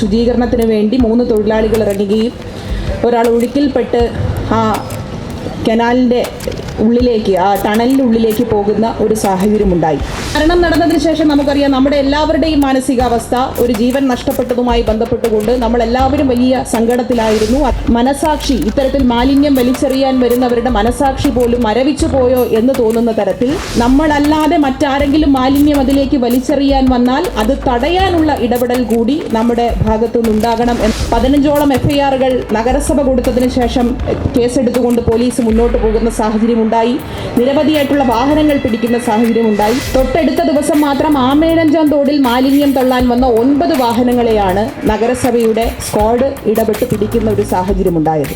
ശുചീകരണത്തിന് വേണ്ടി മൂന്ന് തൊഴിലാളികൾ ഇറങ്ങുകയും ഒരാൾ ഒഴുക്കിൽപ്പെട്ട് ആ കനാലിന്റെ ഉള്ളിലേക്ക് ആ ടണലിന്റെ ഉള്ളിലേക്ക് പോകുന്ന ഒരു സാഹചര്യമുണ്ടായി. മരണം നടന്നതിന് ശേഷം നമുക്കറിയാം നമ്മുടെ എല്ലാവരുടെയും മാനസികാവസ്ഥ ഒരു ജീവൻ നഷ്ടപ്പെട്ടതുമായി ബന്ധപ്പെട്ടുകൊണ്ട് നമ്മൾ എല്ലാവരും വലിയ സങ്കടത്തിലായിരുന്നു. മനസാക്ഷി ഇത്തരത്തിൽ മാലിന്യം വലിച്ചെറിയാൻ വരുന്നവരുടെ മനസാക്ഷി പോലും മരവിച്ചു പോയോ എന്ന് തോന്നുന്ന തരത്തിൽ നമ്മളല്ലാതെ മറ്റാരെങ്കിലും മാലിന്യം അതിലേക്ക് വലിച്ചെറിയാൻ വന്നാൽ അത് തടയാനുള്ള ഇടപെടൽ കൂടി നമ്മുടെ ഭാഗത്തുനിന്നുണ്ടാകണം പതിനഞ്ചോളം എഫ്ഐആറുകൾ നഗരസഭ കൊടുത്തതിന് ശേഷം കേസെടുത്തുകൊണ്ട് പോലീസ് മുന്നോട്ട് പോകുന്ന സാഹചര്യമുണ്ടായി നിരവധിയായിട്ടുള്ള വാഹനങ്ങൾ പിടിക്കുന്ന സാഹചര്യം ഉണ്ടായി തൊട്ടടുത്ത ദിവസം മാത്രം ആമേഴഞ്ചാം തോടിൽ മാലിന്യം തള്ളാൻ വന്ന ഒൻപത് വാഹനങ്ങളെയാണ് നഗരസഭയുടെ സ്ക്വാഡ് ഇടപെട്ട് പിടിക്കുന്ന ഒരു സാഹചര്യം സാഹചര്യമുണ്ടായത്.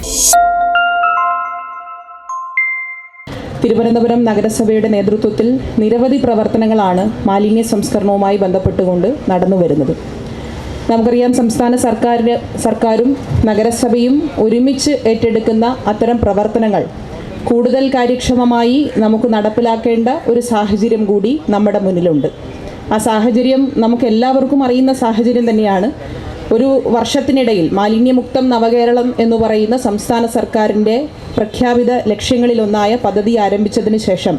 തിരുവനന്തപുരം നഗരസഭയുടെ നേതൃത്വത്തിൽ നിരവധി പ്രവർത്തനങ്ങളാണ് മാലിന്യ സംസ്കരണവുമായി ബന്ധപ്പെട്ടുകൊണ്ട് നടന്നു വരുന്നത്. നമുക്കറിയാം സംസ്ഥാന സർക്കാരിന് സർക്കാരും നഗരസഭയും ഒരുമിച്ച് ഏറ്റെടുക്കുന്ന അത്തരം പ്രവർത്തനങ്ങൾ കൂടുതൽ കാര്യക്ഷമമായി നമുക്ക് നടപ്പിലാക്കേണ്ട ഒരു സാഹചര്യം കൂടി നമ്മുടെ മുന്നിലുണ്ട്. ആ സാഹചര്യം നമുക്ക് എല്ലാവർക്കും അറിയുന്ന സാഹചര്യം തന്നെയാണ്. ഒരു വർഷത്തിനിടയിൽ മാലിന്യമുക്തം നവകേരളം എന്ന് പറയുന്ന സംസ്ഥാന സർക്കാരിന്റെ പ്രഖ്യാപിത ലക്ഷ്യങ്ങളിലൊന്നായ പദ്ധതി ആരംഭിച്ചതിന് ശേഷം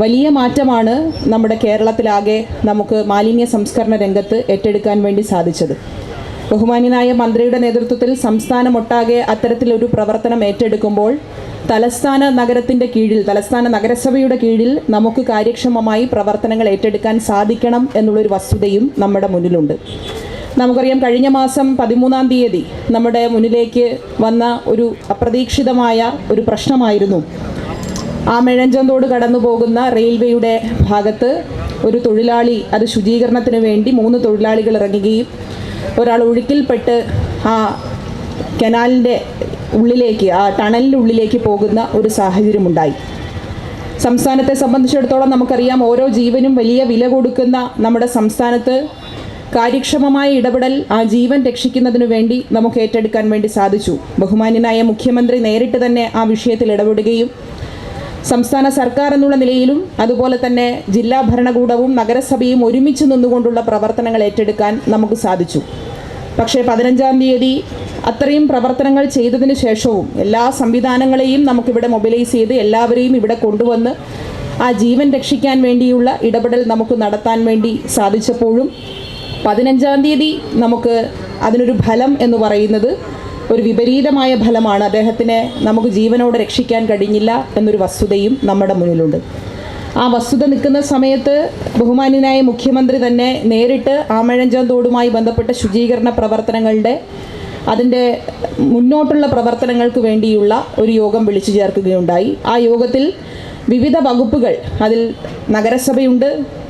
വലിയ മാറ്റമാണ് നമ്മുടെ കേരളത്തിലാകെ നമുക്ക് മാലിന്യ സംസ്കരണ രംഗത്ത് ഏറ്റെടുക്കാൻ വേണ്ടി സാധിച്ചത്. ബഹുമാന്യനായ മന്ത്രിയുടെ നേതൃത്വത്തിൽ സംസ്ഥാനമൊട്ടാകെ അത്തരത്തിലൊരു പ്രവർത്തനം ഏറ്റെടുക്കുമ്പോൾ തലസ്ഥാന നഗരത്തിന്റെ കീഴിൽ തലസ്ഥാന നഗരസഭയുടെ കീഴിൽ നമുക്ക് കാര്യക്ഷമമായി പ്രവർത്തനങ്ങൾ ഏറ്റെടുക്കാൻ സാധിക്കണം എന്നുള്ളൊരു വസ്തുതയും നമ്മുടെ മുന്നിലുണ്ട്. നമുക്കറിയാം കഴിഞ്ഞ മാസം പതിമൂന്നാം തീയതി നമ്മുടെ മുന്നിലേക്ക് വന്ന ഒരു അപ്രതീക്ഷിതമായ ഒരു പ്രശ്നമായിരുന്നു. ആ മെഴഞ്ചന്തോട് കടന്നു പോകുന്ന റെയിൽവേയുടെ ഭാഗത്ത് ഒരു തൊഴിലാളി അത് ശുചീകരണത്തിന് വേണ്ടി മൂന്ന് തൊഴിലാളികൾ ഇറങ്ങുകയും ഒരാൾ ഒഴുക്കിൽപ്പെട്ട് ആ കനാലിന്റെ ഉള്ളിലേക്ക് ആ ടണലിന്റെ ഉള്ളിലേക്ക് പോകുന്ന ഒരു സാഹചര്യമുണ്ടായി. സംസ്ഥാനത്തെ സംബന്ധിച്ചിടത്തോളം നമുക്കറിയാം ഓരോ ജീവനും വലിയ വില കൊടുക്കുന്ന നമ്മുടെ സംസ്ഥാനത്ത് കാര്യക്ഷമമായ ഇടപെടൽ ആ ജീവൻ രക്ഷിക്കുന്നതിനു വേണ്ടി നമുക്ക് ഏറ്റെടുക്കാൻ വേണ്ടി സാധിച്ചു. ബഹുമാന്യനായ മുഖ്യമന്ത്രി നേരിട്ട് തന്നെ ആ വിഷയത്തിൽ ഇടപെടുകയും സംസ്ഥാന സർക്കാർ എന്നുള്ള നിലയിലും അതുപോലെ തന്നെ ജില്ലാ ഭരണകൂടവും നഗരസഭയും ഒരുമിച്ച് നിന്നുകൊണ്ടുള്ള പ്രവർത്തനങ്ങൾ ഏറ്റെടുക്കാൻ നമുക്ക് സാധിച്ചു. പക്ഷേ പതിനഞ്ചാം തീയതി അത്രയും പ്രവർത്തനങ്ങൾ ചെയ്തതിന് ശേഷവും എല്ലാ സംവിധാനങ്ങളെയും നമുക്കിവിടെ മൊബിലൈസ് ചെയ്ത് എല്ലാവരെയും ഇവിടെ കൊണ്ടുവന്ന് ആ ജീവൻ രക്ഷിക്കാൻ വേണ്ടിയുള്ള ഇടപെടൽ നമുക്ക് നടത്താൻ വേണ്ടി സാധിച്ചപ്പോഴും പതിനഞ്ചാം തീയതി നമുക്ക് അതിനൊരു ഫലം എന്ന് പറയുന്നത് ഒരു വിപരീതമായ ഫലമാണ്. അദ്ദേഹത്തിനെ നമുക്ക് ജീവനോടെ രക്ഷിക്കാൻ കഴിഞ്ഞില്ല എന്നൊരു വസ്തുതയും നമ്മുടെ മുന്നിലുണ്ട്. ആ വസ്തുത നിൽക്കുന്ന സമയത്ത് ബഹുമാന്യനായ മുഖ്യമന്ത്രി തന്നെ നേരിട്ട് ആമഴഞ്ചാം തോടുമായി ബന്ധപ്പെട്ട ശുചീകരണ പ്രവർത്തനങ്ങളുടെ അതിന്റെ മുന്നോട്ടുള്ള പ്രവർത്തനങ്ങൾക്ക് വേണ്ടിയുള്ള ഒരു യോഗം വിളിച്ചു ചേർക്കുകയുണ്ടായി. ആ യോഗത്തിൽ വിവിധ വകുപ്പുകൾ അതിൽ നഗരസഭയുണ്ട്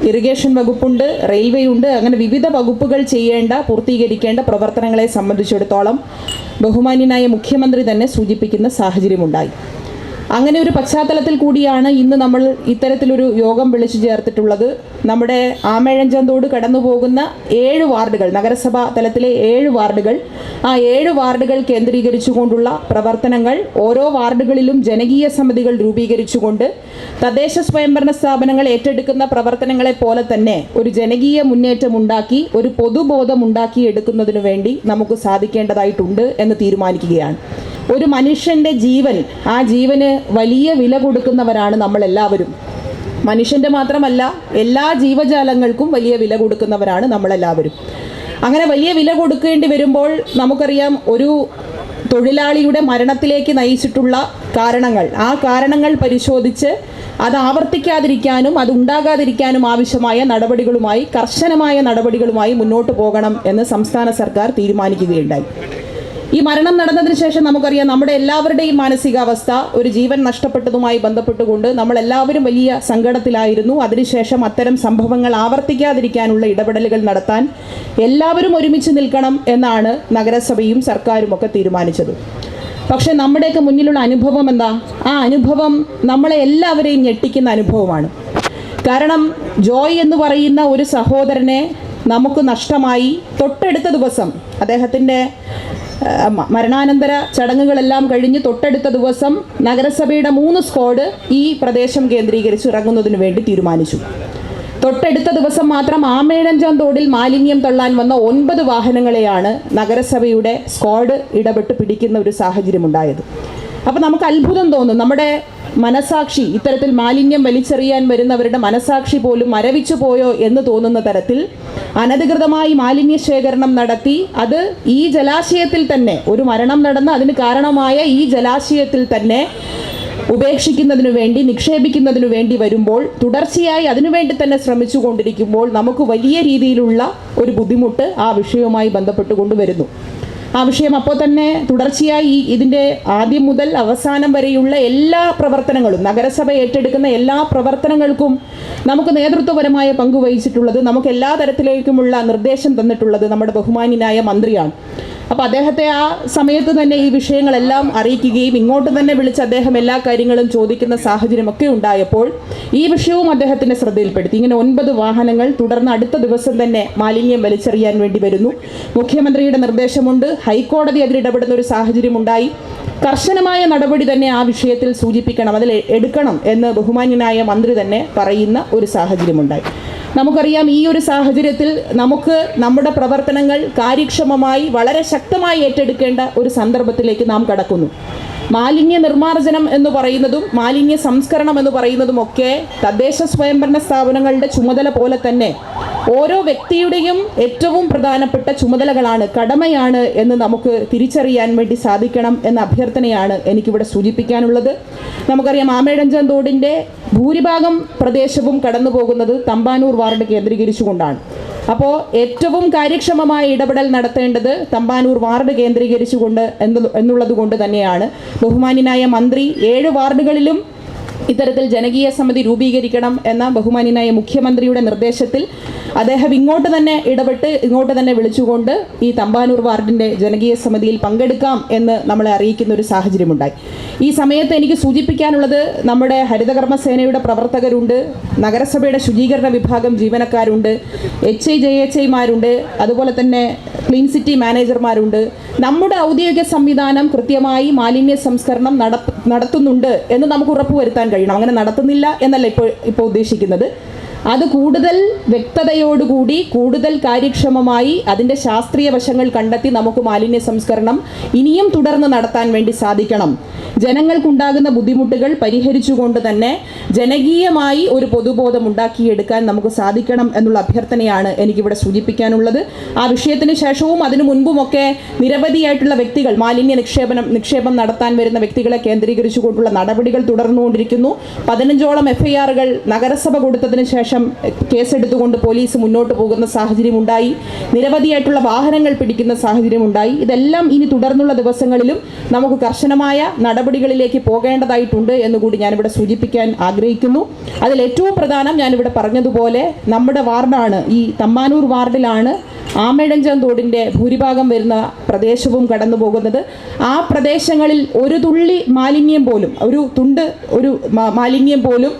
ഇറിഗേഷൻ വകുപ്പുണ്ട് റെയിൽവേ ഉണ്ട് അങ്ങനെ വിവിധ വകുപ്പുകൾ ചെയ്യേണ്ട പൂർത്തീകരിക്കേണ്ട പ്രവർത്തനങ്ങളെ സംബന്ധിച്ചിടത്തോളം ബഹുമാന്യനായ മുഖ്യമന്ത്രി തന്നെ സൂചിപ്പിക്കുന്ന സാഹചര്യമുണ്ടായി. അങ്ങനെ ഒരു പശ്ചാത്തലത്തിൽ കൂടിയാണ് ഇന്ന് നമ്മൾ ഇത്തരത്തിലൊരു യോഗം വിളിച്ചു ചേർത്തിട്ടുള്ളത്. നമ്മുടെ ആമേഴഞ്ചന്തോട് കടന്നു പോകുന്ന ഏഴ് വാർഡുകൾ നഗരസഭാ തലത്തിലെ ഏഴ് വാർഡുകൾ. ആ ഏഴ് വാർഡുകൾ കേന്ദ്രീകരിച്ചുകൊണ്ടുള്ള പ്രവർത്തനങ്ങൾ ഓരോ വാർഡുകളിലും ജനകീയ സമിതികൾ രൂപീകരിച്ചുകൊണ്ട് തദ്ദേശ സ്വയംഭരണ സ്ഥാപനങ്ങൾ ഏറ്റെടുക്കുന്ന പ്രവർത്തനങ്ങളെ പോലെ തന്നെ ഒരു ജനകീയ മുന്നേറ്റം ഉണ്ടാക്കി ഒരു പൊതുബോധം ഉണ്ടാക്കി എടുക്കുന്നതിനു വേണ്ടി നമുക്ക് സാധിക്കേണ്ടതായിട്ടുണ്ട് എന്ന് തീരുമാനിക്കുകയാണ്. ഒരു മനുഷ്യന്റെ ജീവൻ ആ ജീവന് വലിയ വില കൊടുക്കുന്നവരാണ് നമ്മളെല്ലാവരും. മനുഷ്യന്റെ മാത്രമല്ല എല്ലാ ജീവജാലങ്ങൾക്കും വലിയ വില കൊടുക്കുന്നവരാണ് നമ്മളെല്ലാവരും. അങ്ങനെ വലിയ വില കൊടുക്കേണ്ടി വരുമ്പോൾ നമുക്കറിയാം ഒരു തൊഴിലാളിയുടെ മരണത്തിലേക്ക് നയിച്ചിട്ടുള്ള കാരണങ്ങൾ. ആ കാരണങ്ങൾ പരിശോധിച്ച് അത് ആവർത്തിക്കാതിരിക്കാനും അത് ഉണ്ടാകാതിരിക്കാനും ആവശ്യമായ നടപടികളുമായി കർശനമായ നടപടികളുമായി മുന്നോട്ട് പോകണം എന്ന് സംസ്ഥാന സർക്കാർ തീരുമാനിക്കുകയുണ്ടായി. ഈ മരണം നടന്നതിന് ശേഷം നമുക്കറിയാം നമ്മുടെ എല്ലാവരുടെയും മാനസികാവസ്ഥ ഒരു ജീവൻ നഷ്ടപ്പെട്ടതുമായി ബന്ധപ്പെട്ടുകൊണ്ട് നമ്മൾ എല്ലാവരും വലിയ സങ്കടത്തിലായിരുന്നു. അതിനുശേഷം അത്തരം സംഭവങ്ങൾ ആവർത്തിക്കാതിരിക്കാനുള്ള ഇടപെടലുകൾ നടത്താൻ എല്ലാവരും ഒരുമിച്ച് നിൽക്കണം എന്നാണ് നഗരസഭയും സർക്കാരും ഒക്കെ തീരുമാനിച്ചത്. പക്ഷേ നമ്മുടെയൊക്കെ മുന്നിലുള്ള അനുഭവം എന്താ? ആ അനുഭവം നമ്മളെ എല്ലാവരെയും ഞെട്ടിക്കുന്ന അനുഭവമാണ്. കാരണം ജോയ് എന്ന് പറയുന്ന ഒരു സഹോദരനെ നമുക്ക് നഷ്ടമായി. തൊട്ടടുത്ത ദിവസം അദ്ദേഹത്തിന്റെ മരണാനന്തര ചടങ്ങുകളെല്ലാം കഴിഞ്ഞ് തൊട്ടടുത്ത ദിവസം നഗരസഭയുടെ മൂന്ന് സ്ക്വാഡ് ഈ പ്രദേശം കേന്ദ്രീകരിച്ച് ഇറങ്ങുന്നതിന് വേണ്ടി തീരുമാനിച്ചു. തൊട്ടടുത്ത ദിവസം മാത്രം ആമേഴഞ്ചാം തോടിൽ മാലിന്യം തള്ളാൻ വന്ന ഒൻപത് വാഹനങ്ങളെയാണ് നഗരസഭയുടെ സ്ക്വാഡ് ഇടപെട്ട് പിടിക്കുന്ന ഒരു സാഹചര്യം സാഹചര്യമുണ്ടായത്. അപ്പോൾ നമുക്ക് അത്ഭുതം തോന്നും. നമ്മുടെ മനസാക്ഷി ഇത്തരത്തിൽ മാലിന്യം വലിച്ചെറിയാൻ വരുന്നവരുടെ മനസാക്ഷി പോലും മരവിച്ചു പോയോ എന്ന് തോന്നുന്ന തരത്തിൽ അനധികൃതമായി മാലിന്യ ശേഖരണം നടത്തി. അത് ഈ ജലാശയത്തിൽ തന്നെ ഒരു മരണം നടന്ന അതിന് കാരണമായ ഈ ജലാശയത്തിൽ തന്നെ ഉപേക്ഷിക്കുന്നതിനു വേണ്ടി നിക്ഷേപിക്കുന്നതിനു വേണ്ടി വരുമ്പോൾ തുടർച്ചയായി അതിനുവേണ്ടി തന്നെ ശ്രമിച്ചു കൊണ്ടിരിക്കുമ്പോൾ നമുക്ക് വലിയ രീതിയിലുള്ള ഒരു ബുദ്ധിമുട്ട് ആ വിഷയവുമായി ബന്ധപ്പെട്ടുകൊണ്ട് വരുന്നു. ആ വിഷയം അപ്പോൾ തന്നെ തുടർച്ചയായി ഇതിന്റെ ആദ്യം മുതൽ അവസാനം വരെയുള്ള എല്ലാ പ്രവർത്തനങ്ങളും നഗരസഭ ഏറ്റെടുക്കുന്ന എല്ലാ പ്രവർത്തനങ്ങൾക്കും നമുക്ക് നേതൃത്വപരമായ പങ്കുവഹിച്ചിട്ടുള്ളത് നമുക്ക് എല്ലാ തരത്തിലേക്കുമുള്ള നിർദ്ദേശം തന്നിട്ടുള്ളത് നമ്മുടെ ബഹുമാന്യനായ മന്ത്രിയാണ്. അപ്പോൾ അദ്ദേഹത്തെ ആ സമയത്ത് തന്നെ ഈ വിഷയങ്ങളെല്ലാം അറിയിക്കുകയും ഇങ്ങോട്ട് തന്നെ വിളിച്ച് അദ്ദേഹം എല്ലാ കാര്യങ്ങളും ചോദിക്കുന്ന സാഹചര്യമൊക്കെ ഉണ്ടായപ്പോൾ ഈ വിഷയവും അദ്ദേഹത്തിന്റെ ശ്രദ്ധയിൽപ്പെടുത്തി. ഇങ്ങനെ ഒൻപത് വാഹനങ്ങൾ തുടർന്ന് അടുത്ത ദിവസം തന്നെ മാലിന്യം വലിച്ചെറിയാൻ വേണ്ടി വരുന്നു. മുഖ്യമന്ത്രിയുടെ നിർദ്ദേശമുണ്ട്. ഹൈക്കോടതി അതിൽ ഇടപെടുന്ന ഒരു സാഹചര്യം ഉണ്ടായി. കർശനമായ നടപടി തന്നെ ആ വിഷയത്തിൽ സൂചിപ്പിക്കണം. അതിൽ എടുക്കണം എന്ന് ബഹുമാന്യനായ മന്ത്രി തന്നെ പറയുന്ന ഒരു സാഹചര്യമുണ്ടായി. നമുക്കറിയാം ഈ ഒരു സാഹചര്യത്തിൽ നമുക്ക് നമ്മുടെ പ്രവർത്തനങ്ങൾ കാര്യക്ഷമമായി വളരെ ശക്തമായി ഏറ്റെടുക്കേണ്ട ഒരു സന്ദർഭത്തിലേക്ക് നാം കടക്കുന്നു. മാലിന്യ നിർമ്മാർജനം എന്ന് പറയുന്നതും മാലിന്യ സംസ്കരണം എന്ന് പറയുന്നതും ഒക്കെ തദ്ദേശ സ്വയംഭരണ സ്ഥാപനങ്ങളുടെ ചുമതല പോലെ തന്നെ ഓരോ വ്യക്തിയുടെയും ഏറ്റവും പ്രധാനപ്പെട്ട ചുമതലകളാണ് കടമയാണ് എന്ന് നമുക്ക് തിരിച്ചറിയാൻ വേണ്ടി സാധിക്കണം എന്ന അഭ്യർത്ഥനയാണ് എനിക്കിവിടെ സൂചിപ്പിക്കാനുള്ളത്. നമുക്കറിയാം ആമേടഞ്ചാൻ തോടിന്റെ ഭൂരിഭാഗം പ്രദേശവും കടന്നു പോകുന്നത് തമ്പാനൂർ വാർഡ് കേന്ദ്രീകരിച്ചുകൊണ്ടാണ്. അപ്പോൾ ഏറ്റവും കാര്യക്ഷമമായ ഇടപെടൽ നടത്തേണ്ടത് തമ്പാനൂർ വാർഡ് കേന്ദ്രീകരിച്ചുകൊണ്ട് എന്ന് എന്നുള്ളത് കൊണ്ട് തന്നെയാണ്. ബഹുമാന്യനായ മന്ത്രി ഏഴ് വാർഡുകളിലും ഇത്തരത്തിൽ ജനകീയ സമിതി രൂപീകരിക്കണം എന്ന ബഹുമാന്യനായ മുഖ്യമന്ത്രിയുടെ നിർദ്ദേശത്തിൽ അദ്ദേഹം ഇങ്ങോട്ട് തന്നെ ഇടപെട്ട് ഇങ്ങോട്ട് തന്നെ വിളിച്ചുകൊണ്ട് ഈ തമ്പാനൂർ വാർഡിന്റെ ജനകീയ സമിതിയിൽ പങ്കെടുക്കാം എന്ന് നമ്മളെ അറിയിക്കുന്ന ഒരു സാഹചര്യമുണ്ടായി. ഈ സമയത്ത് എനിക്ക് സൂചിപ്പിക്കാനുള്ളത് നമ്മുടെ ഹരിതകർമ്മ സേനയുടെ പ്രവർത്തകരുണ്ട് നഗരസഭയുടെ ശുചീകരണ വിഭാഗം ജീവനക്കാരുണ്ട് എച്ച് ഐ ജെ എച്ച് ഐമാരുണ്ട് അതുപോലെ തന്നെ ക്ലീൻ സിറ്റി മാനേജർമാരുണ്ട് നമ്മുടെ ഔദ്യോഗിക സംവിധാനം കൃത്യമായി മാലിന്യ സംസ്കരണം നടത്തുന്നുണ്ട് എന്ന് നമുക്ക് ഉറപ്പുവരുത്താൻ കഴിയണം. അങ്ങനെ നടത്തുന്നില്ല എന്നല്ല ഇപ്പോൾ ഇപ്പോൾ ഉദ്ദേശിക്കുന്നത്. അത് കൂടുതൽ വ്യക്തതയോടുകൂടി കൂടുതൽ കാര്യക്ഷമമായി അതിന്റെ ശാസ്ത്രീയ വശങ്ങൾ കണ്ടെത്തി നമുക്ക് മാലിന്യ സംസ്കരണം ഇനിയും തുടർന്ന് നടത്താൻ വേണ്ടി സാധിക്കണം. ജനങ്ങൾക്കുണ്ടാകുന്ന ബുദ്ധിമുട്ടുകൾ പരിഹരിച്ചുകൊണ്ട് തന്നെ ജനകീയമായി ഒരു പൊതുബോധം ഉണ്ടാക്കിയെടുക്കാൻ നമുക്ക് സാധിക്കണം എന്നുള്ള അഭ്യർത്ഥനയാണ് എനിക്കിവിടെ സൂചിപ്പിക്കാനുള്ളത്. ആ വിഷയത്തിന് ശേഷവും അതിനു മുൻപുമൊക്കെ നിരവധിയായിട്ടുള്ള വ്യക്തികൾ മാലിന്യ നിക്ഷേപനം നിക്ഷേപം നടത്താൻ വരുന്ന വ്യക്തികളെ കേന്ദ്രീകരിച്ചുകൊണ്ടുള്ള നടപടികൾ തുടർന്നുകൊണ്ടിരിക്കുന്നു. പതിനഞ്ചോളം എഫ് ഐ ആറുകൾ നഗരസഭ കൊടുത്തതിന് ശേഷം കേസെടുത്തുകൊണ്ട് പോലീസ് മുന്നോട്ട് പോകുന്ന സാഹചര്യം ഉണ്ടായി നിരവധിയായിട്ടുള്ള വാഹനങ്ങൾ പിടിക്കുന്ന സാഹചര്യം ഉണ്ടായി ഇതെല്ലാം ഇനി തുടർന്നുള്ള ദിവസങ്ങളിലും നമുക്ക് കർശനമായ നടപടികളിലേക്ക് പോകേണ്ടതായിട്ടുണ്ട് എന്നുകൂടി ഞാനിവിടെ സൂചിപ്പിക്കാൻ ആഗ്രഹിക്കുന്നു. അതിൽ ഏറ്റവും പ്രധാനം ഞാനിവിടെ പറഞ്ഞതുപോലെ നമ്മുടെ വാർഡാണ്. ഈ തമ്മാനൂർ വാർഡിലാണ് ആമേഴഞ്ചം തോടിന്റെ ഭൂരിഭാഗം വരുന്ന പ്രദേശവും കടന്നു പോകുന്നത് ആ പ്രദേശങ്ങളിൽ ഒരു തുള്ളി മാലിന്യം പോലും ഒരു തുണ്ട് ഒരു മാലിന്യം പോലും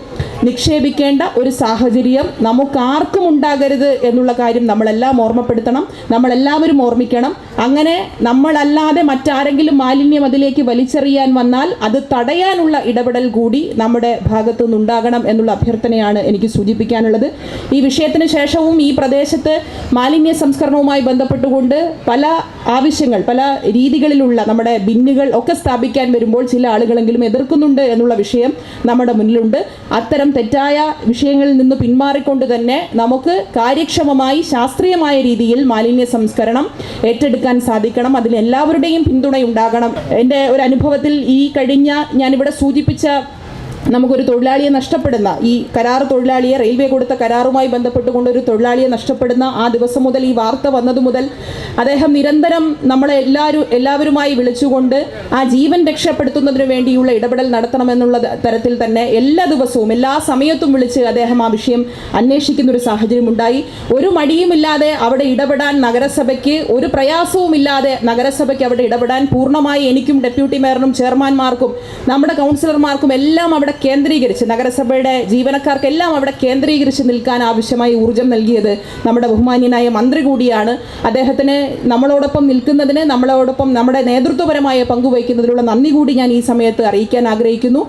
നിക്ഷേപിക്കേണ്ട ഒരു സാഹചര്യം നമുക്കാർക്കും ഉണ്ടാകരുത് എന്നുള്ള കാര്യം നമ്മളെല്ലാം ഓർമ്മപ്പെടുത്തണം. നമ്മളെല്ലാവരും ഓർമ്മിക്കണം. അങ്ങനെ നമ്മളല്ലാതെ മറ്റാരെങ്കിലും മാലിന്യം അതിലേക്ക് വലിച്ചെറിയാൻ വന്നാൽ അത് തടയാനുള്ള ഇടപെടൽ കൂടി നമ്മുടെ ഭാഗത്തു നിന്നുണ്ടാകണം എന്നുള്ള അഭ്യർത്ഥനയാണ് എനിക്ക് സൂചിപ്പിക്കാനുള്ളത്. ഈ വിഷയത്തിന് ശേഷവും ഈ പ്രദേശത്ത് മാലിന്യ സംസ്കരണവുമായി ബന്ധപ്പെട്ടുകൊണ്ട് പല ആവശ്യങ്ങൾ പല രീതികളിലുള്ള നമ്മുടെ ബിന്നുകൾ ഒക്കെ സ്ഥാപിക്കാൻ വരുമ്പോൾ ചില ആളുകളെങ്കിലും എതിർക്കുന്നുണ്ട് എന്നുള്ള വിഷയം നമ്മുടെ മുന്നിലുണ്ട്. അത്തരം തെറ്റായ വിഷയങ്ങളിൽ നിന്ന് പിന്മാറിക്കൊണ്ട് തന്നെ നമുക്ക് കാര്യക്ഷമമായി ശാസ്ത്രീയമായ രീതിയിൽ മാലിന്യ സംസ്കരണം ഏറ്റെടുക്കാൻ സാധിക്കണം. അതിൽ എല്ലാവരുടെയും പിന്തുണയുണ്ടാകണം. എന്റെ ഒരു അനുഭവത്തിൽ ഈ കഴിഞ്ഞ ഞാനിവിടെ സൂചിപ്പിച്ച നമുക്കൊരു തൊഴിലാളിയെ നഷ്ടപ്പെടുന്ന ഈ കരാർ തൊഴിലാളിയെ റെയിൽവേ കൊടുത്ത കരാറുമായി ബന്ധപ്പെട്ടുകൊണ്ട് ഒരു തൊഴിലാളിയെ നഷ്ടപ്പെടുന്ന ആ ദിവസം മുതൽ ഈ വാർത്ത വന്നതു മുതൽ അദ്ദേഹം നിരന്തരം നമ്മളെ എല്ലാവരും എല്ലാവരുമായി വിളിച്ചുകൊണ്ട് ആ ജീവൻ രക്ഷപ്പെടുത്തുന്നതിന് വേണ്ടിയുള്ള ഇടപെടൽ നടത്തണമെന്നുള്ള തരത്തിൽ തന്നെ എല്ലാ ദിവസവും എല്ലാ സമയത്തും വിളിച്ച് അദ്ദേഹം ആ വിഷയം അന്വേഷിക്കുന്ന ഒരു സാഹചര്യം ഉണ്ടായി ഒരു മടിയുമില്ലാതെ അവിടെ ഇടപെടാൻ നഗരസഭയ്ക്ക് ഒരു പ്രയാസവുമില്ലാതെ നഗരസഭയ്ക്ക് അവിടെ ഇടപെടാൻ പൂർണമായി എനിക്കും ഡെപ്യൂട്ടി മേയറിനും ചെയർമാൻമാർക്കും നമ്മുടെ കൗൺസിലർമാർക്കും എല്ലാം അവിടെ കേന്ദ്രീകരിച്ച് നഗരസഭയുടെ ജീവനക്കാർക്കെല്ലാം അവിടെ കേന്ദ്രീകരിച്ച് നിൽക്കാൻ ആവശ്യമായി ഊർജം നൽകിയത് നമ്മുടെ ബഹുമാന്യനായ മന്ത്രി കൂടിയാണ്. അദ്ദേഹത്തിന് നമ്മളോടൊപ്പം നിൽക്കുന്നതിന് നമ്മളോടൊപ്പം നമ്മുടെ നേതൃത്വപരമായ പങ്കുവയ്ക്കുന്നതിനുള്ള നന്ദി കൂടി ഞാൻ ഈ സമയത്ത് അറിയിക്കാൻ ആഗ്രഹിക്കുന്നു.